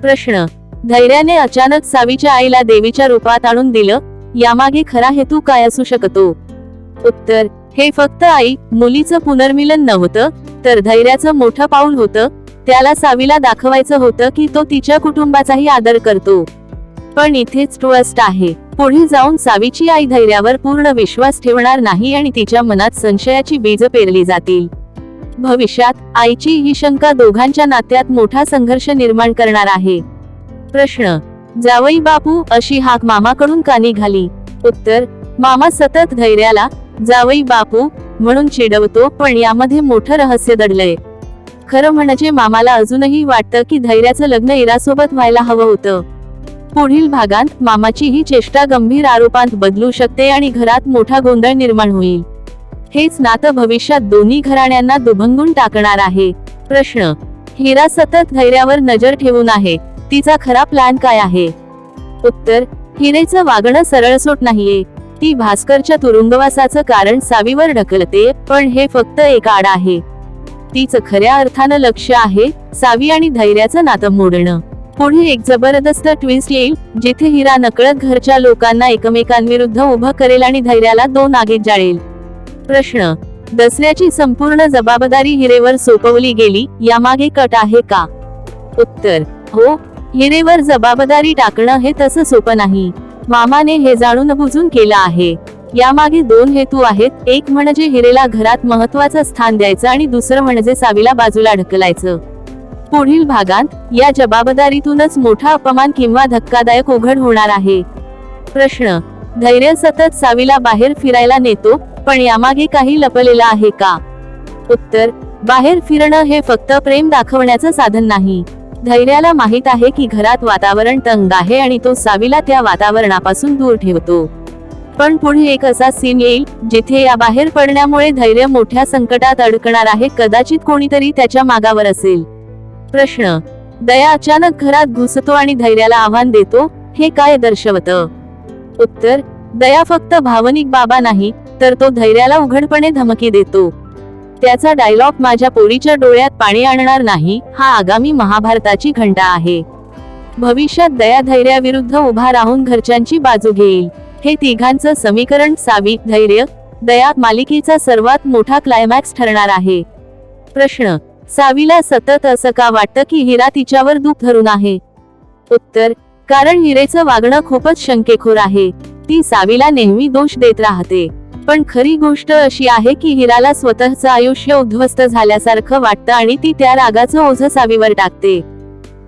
प्रश्न. धैर्याने अचानक सावीच्या आईला देवीच्या रूपात आणून दिलं यामागे खरा हेतू काय असू शकतो? उत्तर हे फक्त आई मुलीचं पुनर्मिलन नव्हतं तर धैर्याचं मोठं पाऊल होतं त्याला सावीला दाखवायचं होतं की तो तिच्या कुटुंबाचाही आदर करतो. पण इथेच ट्रस्ट आहे. पुढे जाऊन सावीची आई धैर्यावर पूर्ण विश्वास ठेवणार नाही आणि तिच्या मनात संशयाची बीज पेरली जातील. भविष्यात आईची ही शंका दोघांच्या नात्यात मोठा संघर्ष निर्माण करणार आहे. प्रश्न जावई बापू अशी हाक मामाकडून कानी घाली उत्तर मामा सतत धैर्याला जावई बापू म्हणून चिडवतो पण यामध्ये मोठं रहस्य दडलंय. खरं म्हणजे मामाला अजूनही वाटतं की धैर्याचं लग्न इरासोबत व्हायला हवं होतं. पुढील भागांत मामाची ही चेष्टा गंभीर आरोपांत बदलू शकते आणि घरात मोठा गोंधळ निर्माण होईल. हेच नातं भविष्यात दोन्ही घराण्यांना दुभंगून टाकणार आहे. प्रश्न. हिरा सतत धैर्यावर नजर ठेवून आहे. तिचा खरा प्लॅन काय आहे? उत्तर. हिरेचं वागणं सरळसोट नाहीये. ती भास्करच्या तुरुंगवासाचं कारण सावीवर ढकलते पण हे फक्त एक आड आहे. तिचं खऱ्या अर्थानं लक्ष आहे सावी आणि धैर्याचं नातं मोडणं. पुढे एक जबरदस्त ट्विस्ट येईल जिथे हिरा नकळत घरच्या लोकांना एकमेकांविरुद्ध उभं करेल आणि धैर्याला दोन आगीत जाळेल. प्रश्न. दसऱ्याची संपूर्ण जबाबदारी हिरेवर सोपवली गेली यामागे कट आहे का? उत्तर. हो हिरेवर जबाबदारी टाकणं हे तसं सोपं नाही. मामाने हे जाणून बुजून केलं आहे. यामागे दोन हेतू आहेत. एक म्हणजे हिरेला घरात महत्वाचं स्थान द्यायचं आणि दुसरं म्हणजे सावीला बाजूला ढकलायचं. पुढील भागात या जबाबदारीतूनच मोठा अपमान किंवा धक्कादायक उघड होणार आहे. प्रश्न. धैर्य सतत सावीला बाहेर फिरायला नेतो पण यामागे काही लपलेलं आहे का? उत्तर बाहेर फिरणं हे फक्त प्रेम दाखवण्याचं साधन नाही. धैर्याला माहीत आहे की घरात वातावरण तंग आहे आणि तो सावीला त्या वातावरणापासून दूर ठेवतो. पण पुढे एक असा सीन येईल जिथे या बाहेर पडण्यामुळे धैर्य मोठ्या संकटात अडकणार आहे कदाचित कोणीतरी त्याच्या मागावर असेल. प्रश्न दया अचानक घरात घुसतो आणि धैर्याला आव्हान देतो हे काय दर्शवतं? उत्तर दया फक्त भावनिक बाबा नाही तर तो धैर्याला उघडपणे धमकी देतो. त्याचा डायलॉग माझ्या पोरीच्या डोळ्यात पाणी आणणार नाही हा आगामी महाभारताची घंटा आहे. भविष्यात दया धैर्याविरुद्ध उभा राहून घरच्यांची बाजू घेईल. हे तिघांचं समीकरण सावी धैर्य दया मालिकेचा सर्वात मोठा क्लायमॅक्स ठरणार आहे. प्रश्न सावीला सतत असं का वाटतं की हिरा तिच्यावर दुःख धरून आहे? उत्तर कारण हिरेचं वागणं खूपच शंकेखोर आहे. ती सावीला नेहमी दोष देत राहते. पण खरी गोष्ट अशी आहे की हिराला स्वतःचं आयुष्य उद्ध्वस्त झाल्यासारखं वाटतं आणि ती त्या रागाचं ओझं सावीवर टाकते.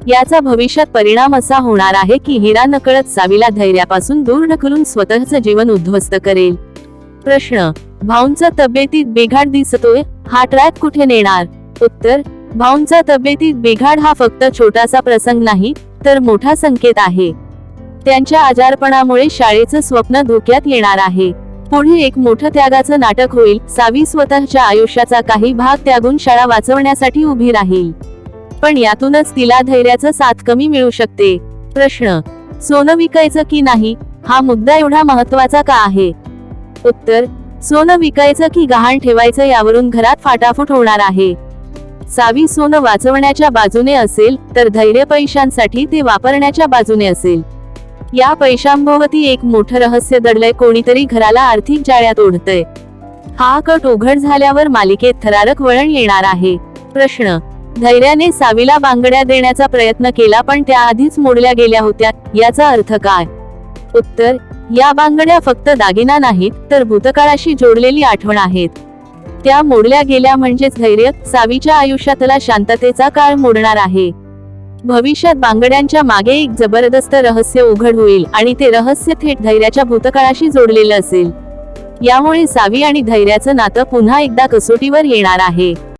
याचा भविष्यात परिणाम असा होणार आहे की हिरा नकळत सावीला धैर्यापासून दूर ढकलून स्वतःचं जीवन उद्ध्वस्त करेल. प्रश्न भाऊंचा तब्येतीत बिघाड दिसतोय? हा ट्रॅक कुठे नेणार? उत्तर भाऊंचा तब्येतीत बिघाड हा फक्त छोटासा प्रसंग नाही तर मोठा संकेत आहे. त्यांच्या आजारपणामुळे शाळेचं स्वप्न धोक्यात येणार आहे. पुढे एक मोठं त्यागाचं नाटक होईल. सावी स्वतःच्या आयुष्याचा काही भाग त्यागून शाळा वाचवण्यासाठी उभी राहील. पण यातूनच तिला धैर्याचं साथ कमी मिळू शकते. प्रश्न सोनं विकायचं की नाही? हा मुद्दा एवढा महत्त्वाचा का आहे? उत्तर सोनं विकायचं की गहाण ठेवायचं यावरून घरात फाटाफूट होणार आहे. सावी सोनं वाचवण्याच्या बाजूने असेल तर धैर्य पैशांसाठी ते वापरण्याच्या बाजूने असेल. या पैशांभोवती एक मोठं रहस्य दडलंय कोणीतरी घराला आर्थिक जाळ्यात ओढतय. हा कट उघड झाल्यावर मालिकेत थरारक वळण येणार आहे. प्रश्न धैर्याने सावीला बांगड्या देण्याचा प्रयत्न केला पण त्या आधीच मोडल्या गेल्या होत्या याचा अर्थ काय? उत्तर या बांगड्या फक्त दागिना नाहीत तर भूतकाळाशी जोडलेली आठवण आहेत. त्या मोडल्या गेल्या म्हणजेच धैर्य सावीच्या आयुष्यातला शांततेचा काळ मोडणार आहे. भविष्यात बांगड्यांच्या मागे एक जबरदस्त रहस्य उघड होईल आणि ते रहस्य थेट धैर्याच्या भूतकाळाशी जोडलेलं असेल. यामुळे सावी आणि धैर्याचं नातं पुन्हा एकदा कसोटीवर येणार आहे.